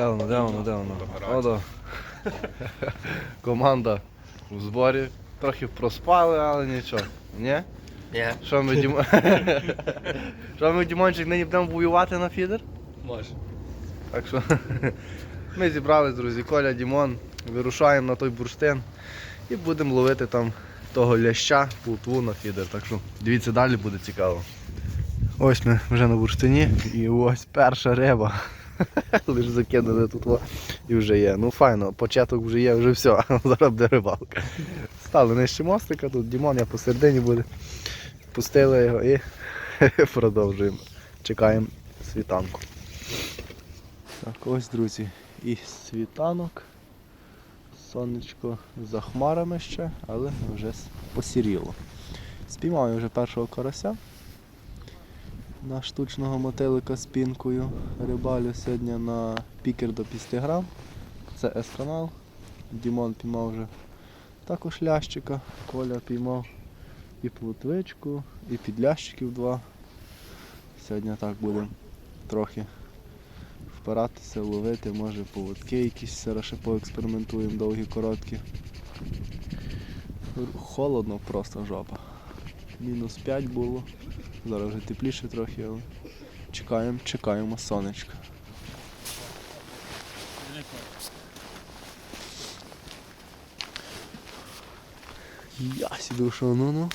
Де воно, де воно, де воно? Одо. Команда у зборі. Трохи проспали, але нічого. Ні? Ні. Що ми Дімо... Що ми Дімончик нині будемо воювати на фідер? Може. Так що ми зібрались, друзі, Коля, Дімон, вирушаємо на той бурштин і будемо ловити там того ляща, плутву на фідер. Так що дивіться далі, буде цікаво. Ось ми вже на бурштині і ось перша риба. Лиш закинули тут і вже є. Ну файно, початок вже є, вже все, зараз буде рибалка. Стали нижче мостика, тут Дімон, я посередині буде. Пустили його і продовжуємо. Чекаємо світанку. Так, ось, друзі, і світанок. Сонечко за хмарами ще, але вже посіріло. Спіймав я вже першого карася на штучного мотилика з пінкою. Рибалю сьогодні на пікер до 5 грам. Це S-канал. Дімон піймав вже також лящика, Коля піймав і плутвичку, і підлящиків два. Сьогодні так будемо трохи впиратися, ловити, може поводки якісь зараз ще поекспериментуємо, довгі, короткі. Холодно просто жопа. Мінус 5 було. Зараз вже тепліше трохи, але чекаємо, чекаємо сонечка. Я сіду, що ну ну.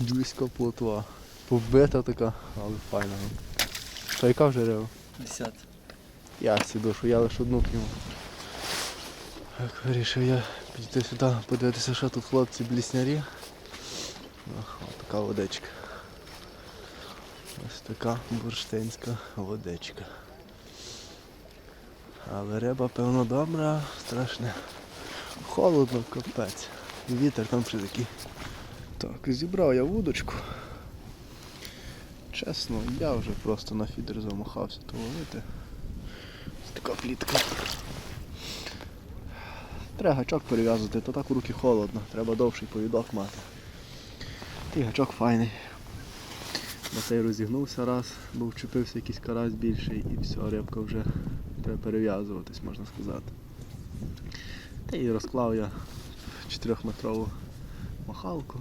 Близько плотва. Побита така, але файна. Що яка вже риба? 10. Я сіду, що я лише одну п'ю. Так, вирішив я підійти сюди, подивитися, що тут хлопці бліснярі. От така водичка. Ось така бурштинська водичка. Але риба, певно, добра, страшне. Холодно, капець. Вітер там ще такий. Так, зібрав я вудочку. Чесно, я вже просто на фідер замахався то ловити. Ось така плітка. Треба гачок перев'язувати, то так у руки холодно, треба довший повідок мати. Ти гачок файний. На цей розігнувся раз, бо вчепився якийсь карась більший і все, рибка вже треба перев'язуватись, можна сказати. Та і розклав я 4-метрову махалку.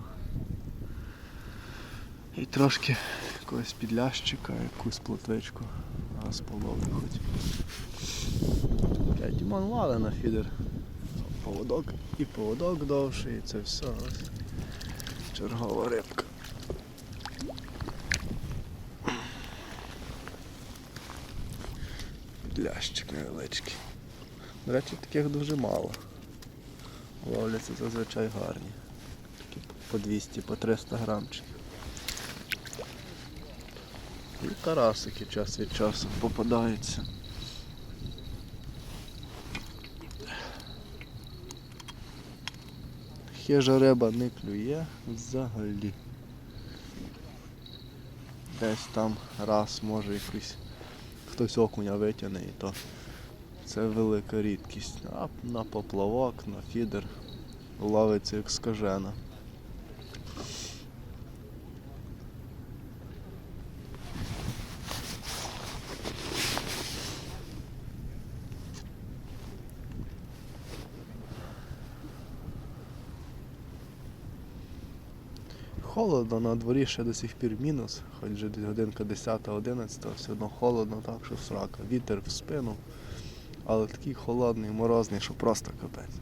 І трошки якогось підлящика, якусь плотвичку. Раз половлю хоч. Дімон вали на фідер. Поводок і поводок довший, і це все. Ось. Чергова рибка. Підлящик невеличкий. До речі, таких дуже мало. Ловляться зазвичай гарні. Такі по 200, по 300 грамчиків. І карасики час від часу попадаються. Хижа риба не клює взагалі. Десь там раз може якийсь хтось окуня витягне і то це велика рідкість. А на поплавок, на фідер ловиться як скажена. Холодно на дворі ще до сих пір мінус, хоч вже годинка 10-11, все одно холодно, так що срака. Вітер в спину, але такий холодний, морозний, що просто капець.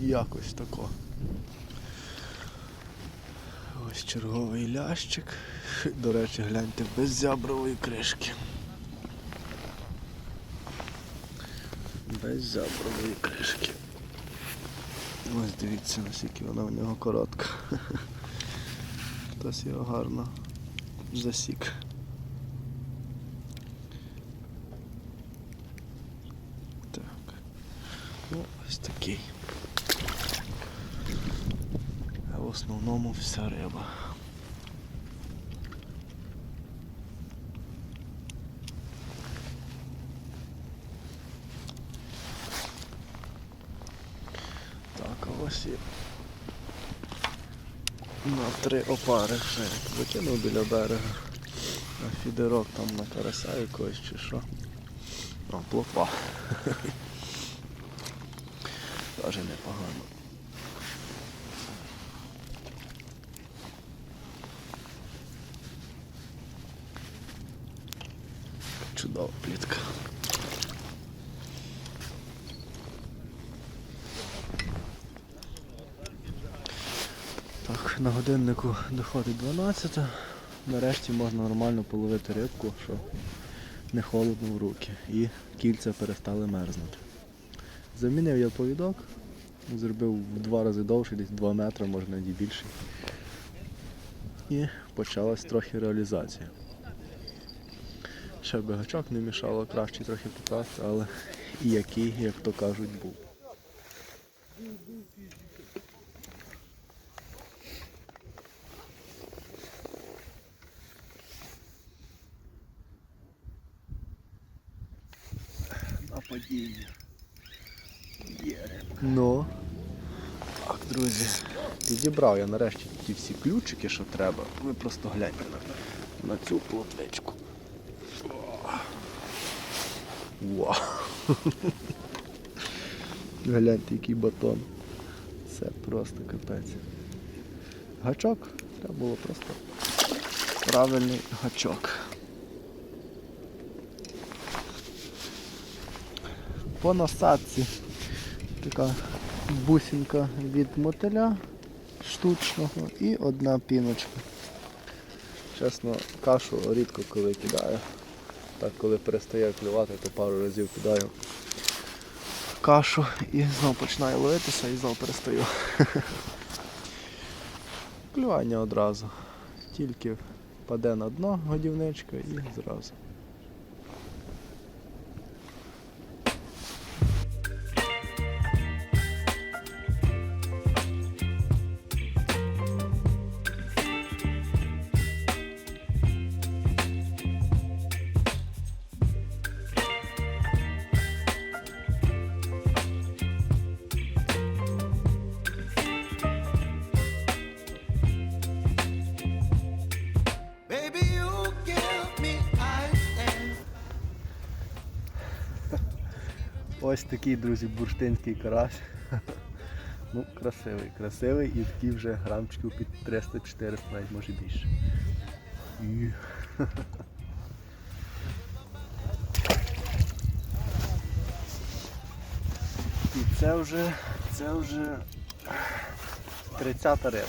Якось тако. Ось черговий лящик. До речі, гляньте, без зябрової кришки. Без зябрової кришки. Ось дивіться, наскільки вона в нього коротка. Хтось його гарно засік. Так. Ну, ось такий. А в основному вся риба. Так, а ось і на три опари ще викинув біля берега. На фідерок там на карася якогось чи що. О, плотва. Даже непогано. Чудова плітка. Так, на годиннику доходить 12. Нарешті можна нормально половити рибку, що не холодно в руки. І кільця перестали мерзнути. Замінив я повідок, зробив в два рази довше, десь 2 метри, може навіть і більше. І почалась трохи реалізація. Ще би гачок не мішало, краще трохи покласти, але і який, як то кажуть, був. На Ну. Так, друзі. Підібрав я нарешті ті всі ключики, що треба. Ви просто гляньте на, на цю плотвичку. Вау. Гляньте, який батон. Це просто капець. Гачок. Треба було просто правильний гачок. По насадці така бусинка від мотиля штучного і одна піночка. Чесно, кашу рідко коли кидаю. Так, коли перестає клювати, то пару разів кидаю кашу і знову починаю ловитися і знову перестаю. Клювання одразу. Тільки паде на дно годівничка і зразу. Ось такий, друзі, бурштинський карась. Ну, красивий, красивий і такий вже грамчиків під 300-400, навіть може більше. І... Це вже, це вже 30-та риба.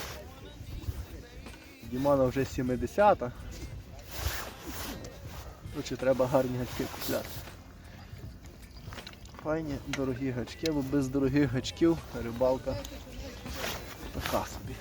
Дімона вже 70-та. Короче, треба гарні гачки купляти. Файні дорогі гачки, бо без дорогих гачків рибалка така собі.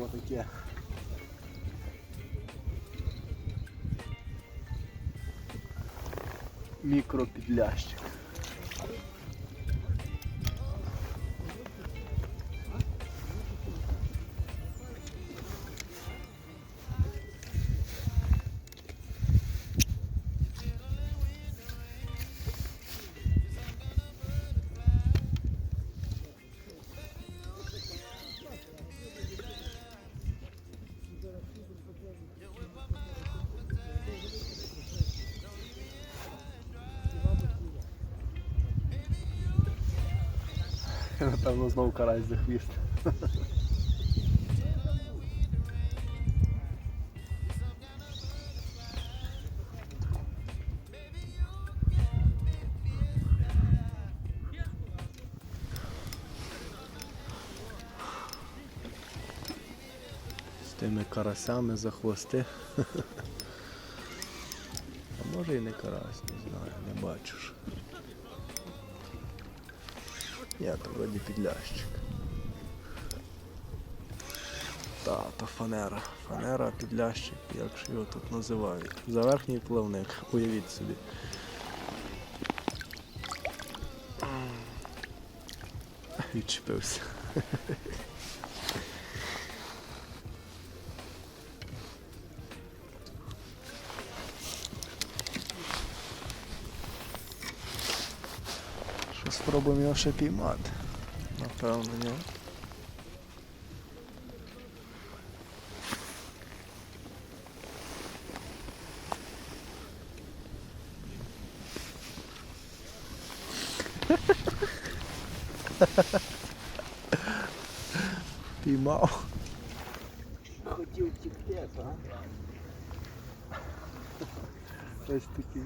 Вот таке. Мікропідлящик. Напевно, знову карась за хвіст. З тими карасями за хвости. А може і не карась, не знаю, не бачу ж. Ні, то вроді підлящик. Та, то фанера. Фанера, підлящик, як ж його тут називають. За верхній плавник, уявіть собі. Відчепився. Спробуємо його ще піймати? Напевно, ні. Піймав. Хотів втікти, так? Ось такий.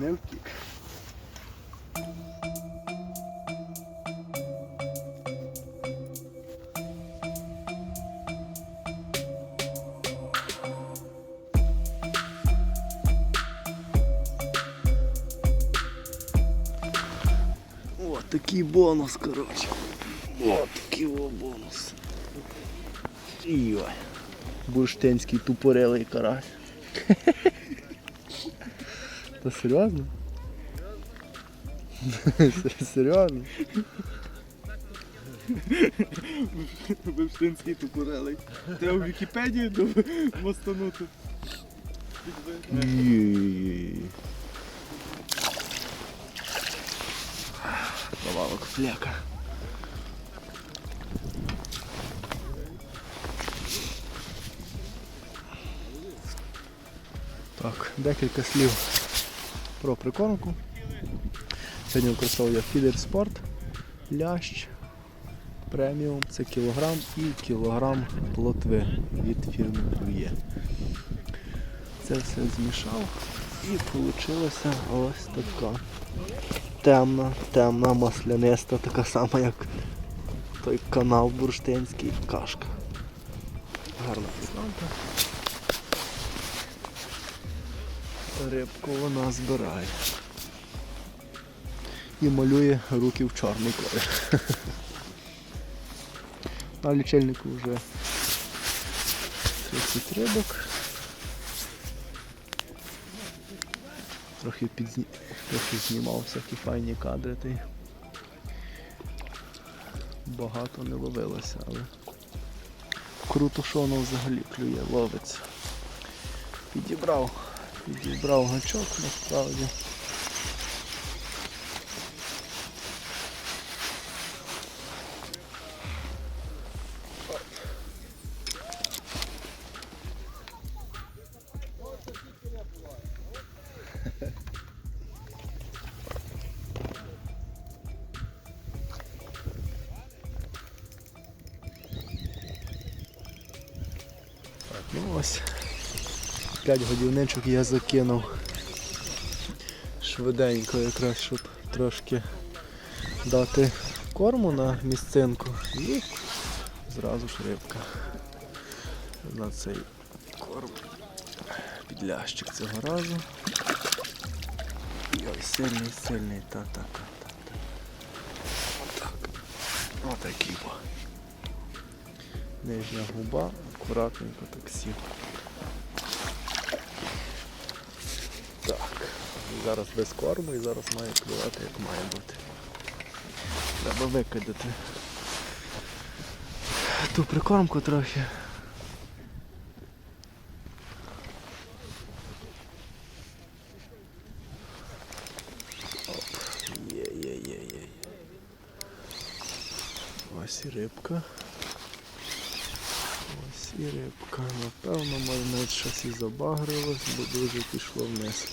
Не втік. О, такий бонус, коротше. О, такий о бонус. Йой. Бурштинський тупорилий карась. Та серйозно? Серйозно? Вившинський тупорелий. Треба в Вікіпедію мостанути. Добавок фляка. Так, декілька слів про прикормку. Сьогодні використовую фідер спорт, лящ, преміум, це кілограм і кілограм плотви від фірми Клює. Це все змішав і вийшла ось така темна, темна, масляниста, така сама, як той канал бурштинський кашка. Гарна пізнанка. Рибку вона збирає. І малює руки в чорний колір. На лічильнику вже 30 рибок. Трохи підзні... трохи знімав всякі файні кадри. Й багато не ловилося, але круто, що воно взагалі клює, ловиться. Підібрав, підібрав гачок насправді. Так, ну ось. 5 годівничок я закинув швиденько якраз, щоб трошки дати корму на місцинку і зразу ж рибка. На цей корм підлящик цього разу. Ой, сильний, сильний, та-та-та-та. Отак. Отакий. Нижня губа, акуратненько так сів. Так, зараз без корму і зараз має клювати як має бути. Треба викидати ту прикормку трохи. Оп, є, є, є, є. Ось і рибка. Ось і рибка. Напевно, може навіть і забагрилось, бо дуже пішло вниз.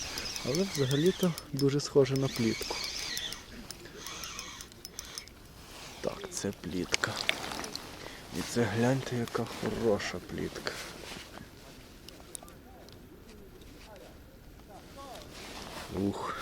Але взагалі-то дуже схоже на плітку. Так, це плітка. І це гляньте, яка хороша плітка. Ух.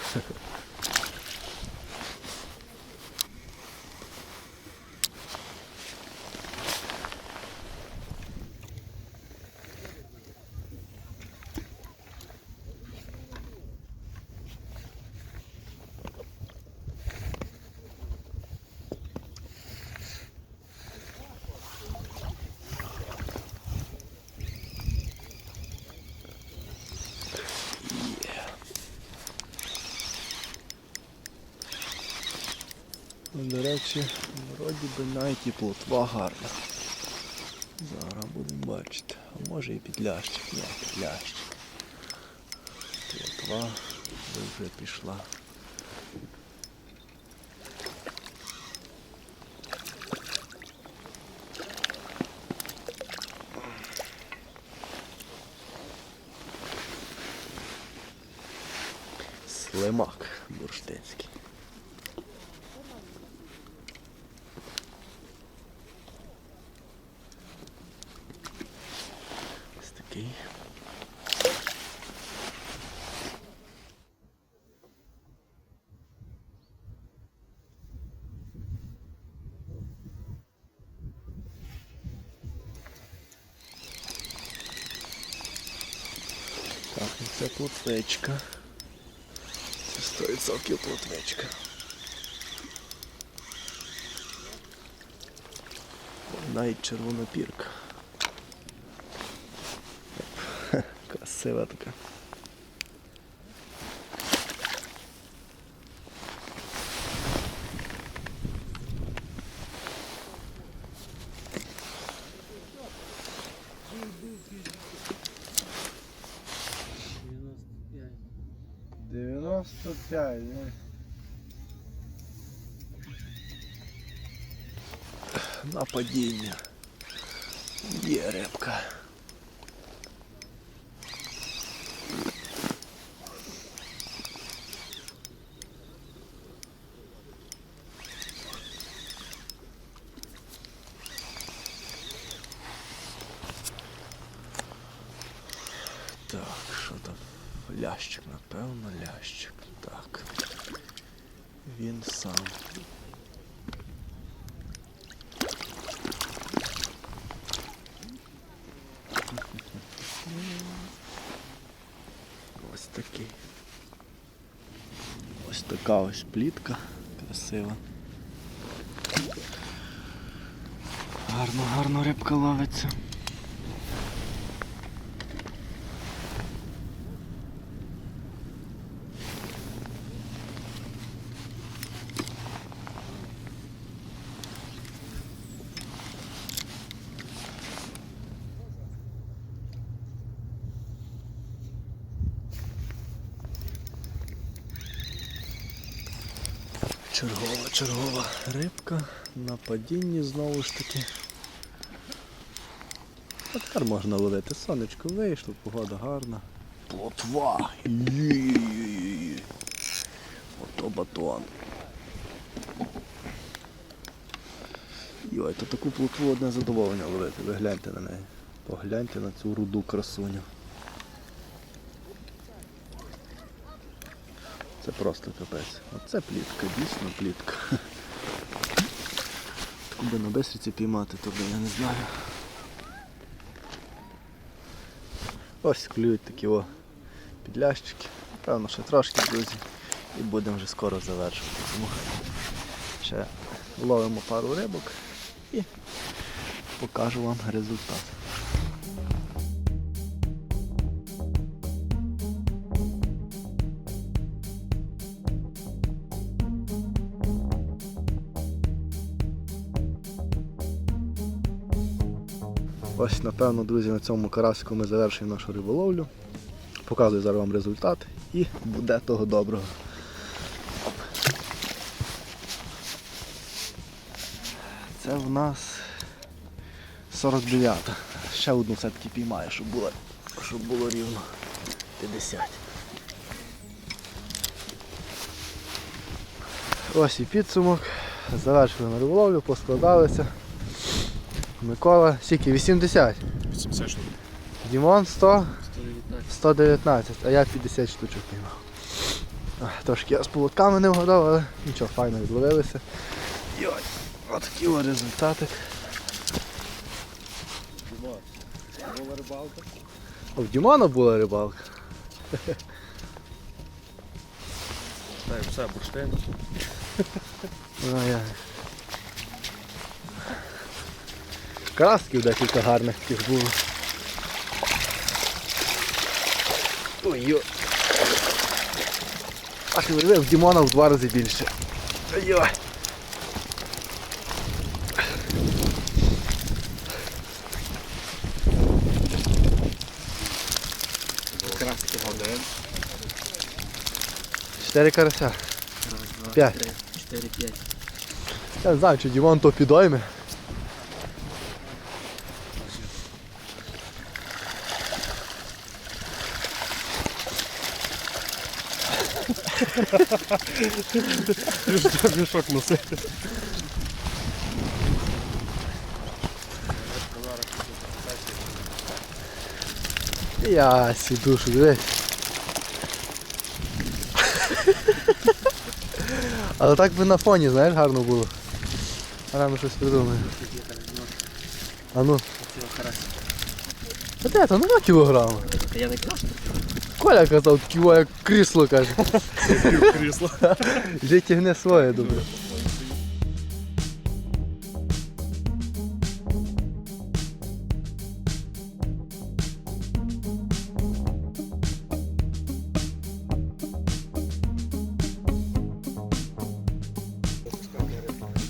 До речі, вроді би навіть і плотва гарна. Зараз будемо бачити. А може і підлящик. не підлящик. Плотва вже пішла. Слимак бурштинський. Ось такий. Так, це плотвичка. Це 100% плотвичка. Навіть червона пірка. Красива така. Дев'яносто п'ять. Нападіння. Є рибка. Так. Він сам. Ось такий. Ось така ось плітка красива. Гарно, гарно рибка ловиться. Чергова, чергова рибка на падінні знову ж таки. А тепер можна ловити. Сонечко вийшло, погода гарна. Плотва! Ото батон. Йой, то таку плотву одне задоволення ловити. Ви гляньте на неї. Погляньте на цю руду красуню. Це просто капець. Оце плітка, дійсно плітка. Таку на бисриці піймати, то би я не знаю. Ось клюють такі о підлящики. Певно, ще трошки, друзі. І будемо вже скоро завершувати. Тому ще ловимо пару рибок і покажу вам результат. Ось, напевно, друзі, на цьому карасику ми завершуємо нашу риболовлю. Показую зараз вам результат і буде того доброго. Це в нас 49. Ще одну все-таки піймаю, щоб було, щоб було рівно 50. Ось і підсумок. Завершили на риболовлю, поскладалися. Микола, скільки? 80. 80 штук. Дімон 100, 119, а я 50 штучок піймав. Трошки я з поводками не вгадав, але нічого, файно відловилися. І ось, отакий ось результатик. Була рибалка. А в Дімона була рибалка. Так, все, бурштин. Ну, а красків декілька гарних таких було. Ой-йо. А ти вирве в Дімона в два рази більше. Ой-йо. Краски один. Чотири карася. Раз, два, П'ять. три, чотири, п'ять. Я не знаю, чи Дімон то підойме. Мішок носити. Я сідушу, дивись. Але так би на фоні, знаєш, гарно було. Рано щось придумаю. А ну. Де то, ну кілограма. Та я не що Коля казав, як крісло каже. пів крісла. Вже тягне своє добре.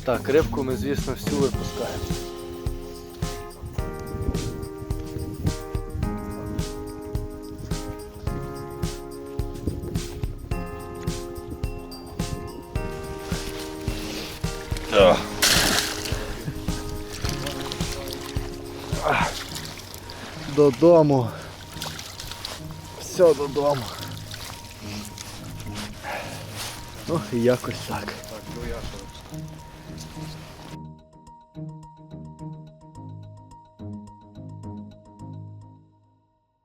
Так, рибку ми, звісно, всю випускаємо. Додому. Все додому. Ну, і якось так.